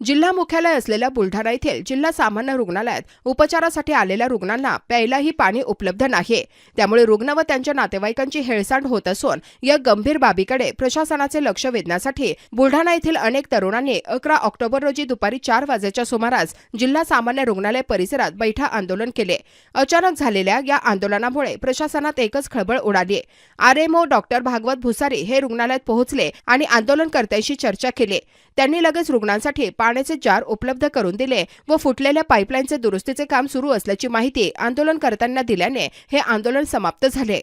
जिल्हा मुख्यालय असलेल्या बुलढाणा येथील जिल्हा सामान्य रुग्णालयात उपचारासाठी आलेल्या रुग्णांना प्यायलाही पाणी उपलब्ध नाही त्यामुळे रुग्ण व त्यांच्या नातेवाईकांची हेळसांड होत असून या गंभीर बाबीकडे प्रशासनाचे लक्ष वेधण्यासाठी बुलढाणा येथील अनेक तरुणांनी अकरा ऑक्टोबर रोजी दुपारी चार वाजेच्या सुमारास जिल्हा सामान्य रुग्णालय परिसरात बैठा आंदोलन केले. अचानक झालेल्या या आंदोलनामुळे प्रशासनात एकच खळबळ उडाली. आरएमओ डॉक्टर भागवत भुसारी हे रुग्णालयात पोहोचले आणि आंदोलनकर्त्यांशी चर्चा केली. त्यांनी लगेच रुग्णांसाठी पाण्याचे जार उपलब्ध करून दिले व फुटलेल्या पाईपलाईनचे दुरुस्तीचे काम सुरू असल्याची माहिती आंदोलनकर्त्यांना दिल्याने हे आंदोलन समाप्त झाले.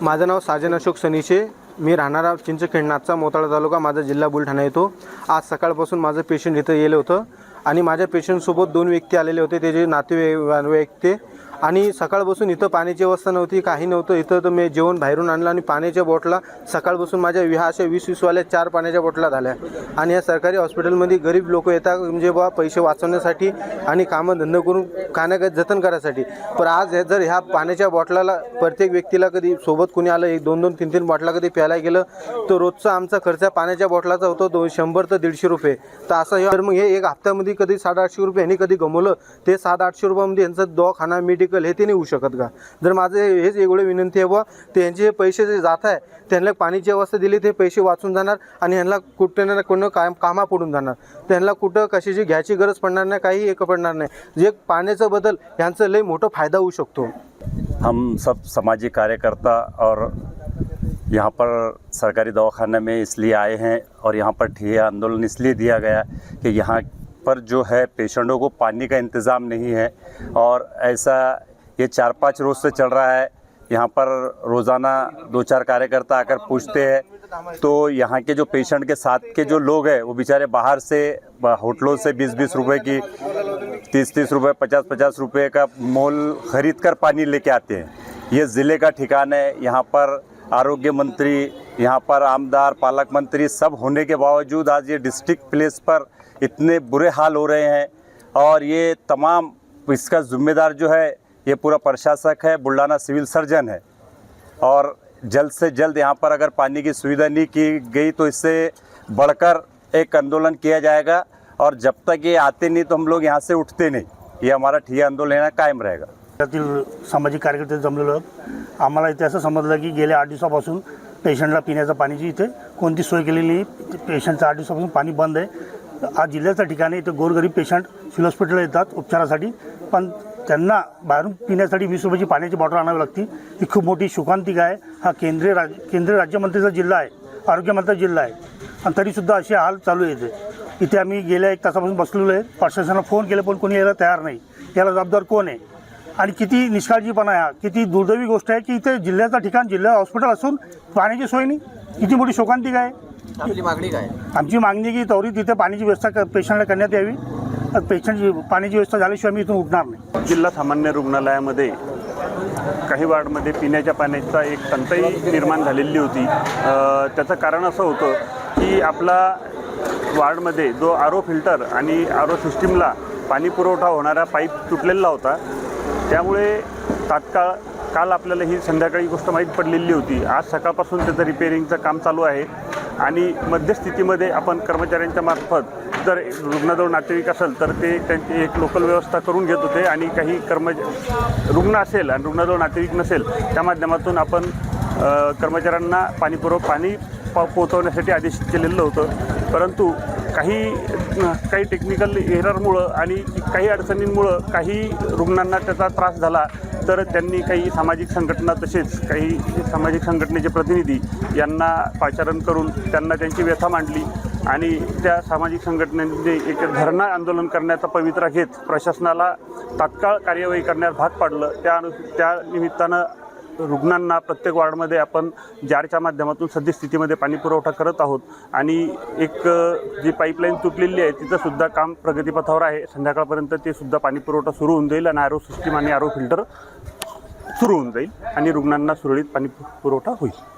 माझं नाव साजन अशोक सनीचे मी राहणारा चिंचखेडनाथचा मोताळा तालुका. माझा जिल्हा बुलढाणा येतो. आज सकाळपासून माझं पेशंट इथं येलं होतं आणि माझ्या पेशंटसोबत दोन व्यक्ती आलेले होते. त्याचे नातेवाईक ते आणि सकाळपासून इथं पाण्याची व्यवस्था नव्हती काही नव्हतं. इथं तर मी जेवण बाहेरून आणलं आणि पाण्याच्या बॉटला सकाळपासून माझ्या ह्या अशा वीस वीसवाल्या चार पाण्याच्या बॉटला झाल्या. आणि या सरकारी हॉस्पिटलमध्ये गरीब लोक येतात म्हणजे बा पैसे वाचवण्यासाठी आणि कामं धंदा करून खाण्याचं जतन करायसाठी. पण आज हे जर ह्या पाण्याच्या बॉटलाला प्रत्येक व्यक्तीला कधी सोबत कुणी आलं एक दोन दोन तीन तीन बॉटला कधी प्यायला गेलं तर रोजचा आमचा खर्च पाण्याच्या बॉटलाचा होतो दोन शंभर तर दीडशे रुपये. तर असं हे तर मग हे एक हप्त्यामध्ये कधी साडे आठशे रुपये ह्यांनी कधी गमवलं ते सात आठशे रुपयामध्ये यांचं दवाखाना व्हेकल हे ते नाही होऊ शकत का? जर माझे हेच एवढे विनंती आहे बुवा त्यांचे हे पैसे जे जात आहे त्यांना पाणीची अवस्था दिली ते पैसे वाचून जाणार आणि ह्यांना कुठे ना कोण काम कामा पडून जाणार. त्यांना कुठं कशाची घ्यायची गरज पडणार नाही काही एक पडणार नाही. जे पाण्याचं बदल ह्यांचं लय मोठा फायदा होऊ शकतो. हम सब सामाजिक कार्यकर्ता और यहाँ पर सरकारी दवाखाने में इसलिए आए हैं और यहाँ पर ठिया आंदोलन इसलिए दिया गया कि यहाँ पर जो है पेशेंटों को पानी का इंतज़ाम नहीं है और ऐसा ये चार पाँच रोज़ से चल रहा है। यहाँ पर रोज़ाना दो चार कार्यकर्ता आकर पूछते हैं। तो यहाँ के जो पेशेंट के साथ के जो लोग हैं, वो बेचारे बाहर से होटलों से बीस बीस रुपए की तीस तीस रुपए पचास पचास रुपए का मोल खरीद कर पानी लेके आते हैं। ये ज़िले का ठिकाना है। यहाँ पर आरोग्य मंत्री, यहाँ पर आमदार, पालक मंत्री सब होने के बावजूद आज ये डिस्ट्रिक्ट प्लेस पर इतने बुरे हाल हो रहे हैं और ये तमाम इसका जिम्मेदार जो है ये पूरा प्रशासक है बुल्लाना सिविल सर्जन है। और जल्द से जल्द यहाँ पर अगर पानी की सुविधा नहीं की गई तो इससे बढ़कर एक आंदोलन किया जाएगा और जब तक ये आते नहीं तो हम लोग यहाँ से उठते नहीं। ये हमारा ठिया आंदोलन है कायम रहेगा। त्यातील सामाजिक कार्यकर्ते जमलेलो आम्हाला इथे असं समजलं की गेल्या आठ दिवसापासून पेशंटला पिण्याच्या पाण्याची इथे कोणती सोय केलेली नाही. पेशंटचं आठ दिवसापासून पाणी बंद आहे. आज जिल्ह्याच्या ठिकाणी इथं गोरगरीब पेशंट सिव्हिल हॉस्पिटलला येतात उपचारासाठी. पण त्यांना बाहेरून पिण्यासाठी वीस रुपयाची पाण्याची बॉटल आणावी लागते. ही खूप मोठी शोकांतिका आहे. हा केंद्रीय राज केंद्रीय राज्यमंत्रीचा जिल्हा आहे. आरोग्यमंत्र्याचा जिल्हा आहे. आणि तरीसुद्धा असे हाल चालू येते इथे. इथे आम्ही गेल्या एक तासापासून बसलेलो आहे. प्रशासनाला फोन केले पण कोणी यायला तयार नाही. याला जबाबदार कोण आहे? आणि किती निष्काळजीपणा आहे हा. किती दुर्दैवी गोष्ट आहे की इथे जिल्ह्याचं ठिकाण जिल्हा हॉस्पिटल असून पाण्याची सोय नाही. किती मोठी शोकांतिका आहे. आपली मागणी काय? आमची मागणी की त्वरित तिथे पाण्याची व्यवस्था क- पेशंटला करण्यात यावी. पेशंटची पाण्याची व्यवस्था झाल्याशिवाय आम्ही इथून उठणार नाही. जिल्हा सामान्य रुग्णालयामध्ये काही वार्डमध्ये पिण्याच्या पाण्याचा एक टंचाई निर्माण झालेली होती. अ, त्याचं कारण असं होतं की आपला वार्डमध्ये जो आरो फिल्टर आणि आरो सिस्टीमला पाणी पुरवठा होणारा पाईप तुटलेला होता. त्यामुळे तात्काळ काल आपल्याला ही संध्याकाळी गोष्ट माहीत पडलेली होती. आज सकाळपासून त्याचं रिपेअरिंगचं काम चालू आहे. आणि मध्यस्थितीमध्ये आपण कर्मचाऱ्यांच्या मार्फत जर रुग्णाजवळ नातेवाईक असेल तर ते त्यांची एक लोकल व्यवस्था करून घेत होते आणि काही कर्म रुग्ण असेल आणि रुग्णाजवळ नातेवाईक नसेल त्या माध्यमातून आपण कर्मचाऱ्यांना पाणीपुरव पाणी पा पोहोचवण्यासाठी आदेशित केलेलं होतं. परंतु काही काही टेक्निकल एररमुळं आणि काही अडचणींमुळं काही रुग्णांना त्याचा त्रास झाला तर त्यांनी काही सामाजिक संघटना तसेच काही सामाजिक संघटनेचे प्रतिनिधी यांना पाचारण करून त्यांना त्यांची व्यथा मांडली आणि त्या सामाजिक संघटनेने एक धरणा आंदोलन करण्याचा पवित्रा घेत प्रशासनाला तात्काळ कार्यवाही करण्यास भाग पाडलं. त्या त्या निमित्तानं रुग्णांना प्रत्येक वॉर्डमध्ये आपण जारच्या माध्यमातून सद्यस्थितीमध्ये पाणी पुरवठा करत आहोत. आणि एक जी पाईपलाईन तुटलेली आहे तिथं सुद्धा काम प्रगतीपथावर आहे. संध्याकाळपर्यंत ते सुद्धा पाणी पुरवठा सुरू होऊन जाईल आणि आरो सिस्टीम आणि आरो फिल्टर सुरू होऊन जाईल आणि रुग्णांना सुरळीत पाणी पुरवठा होईल.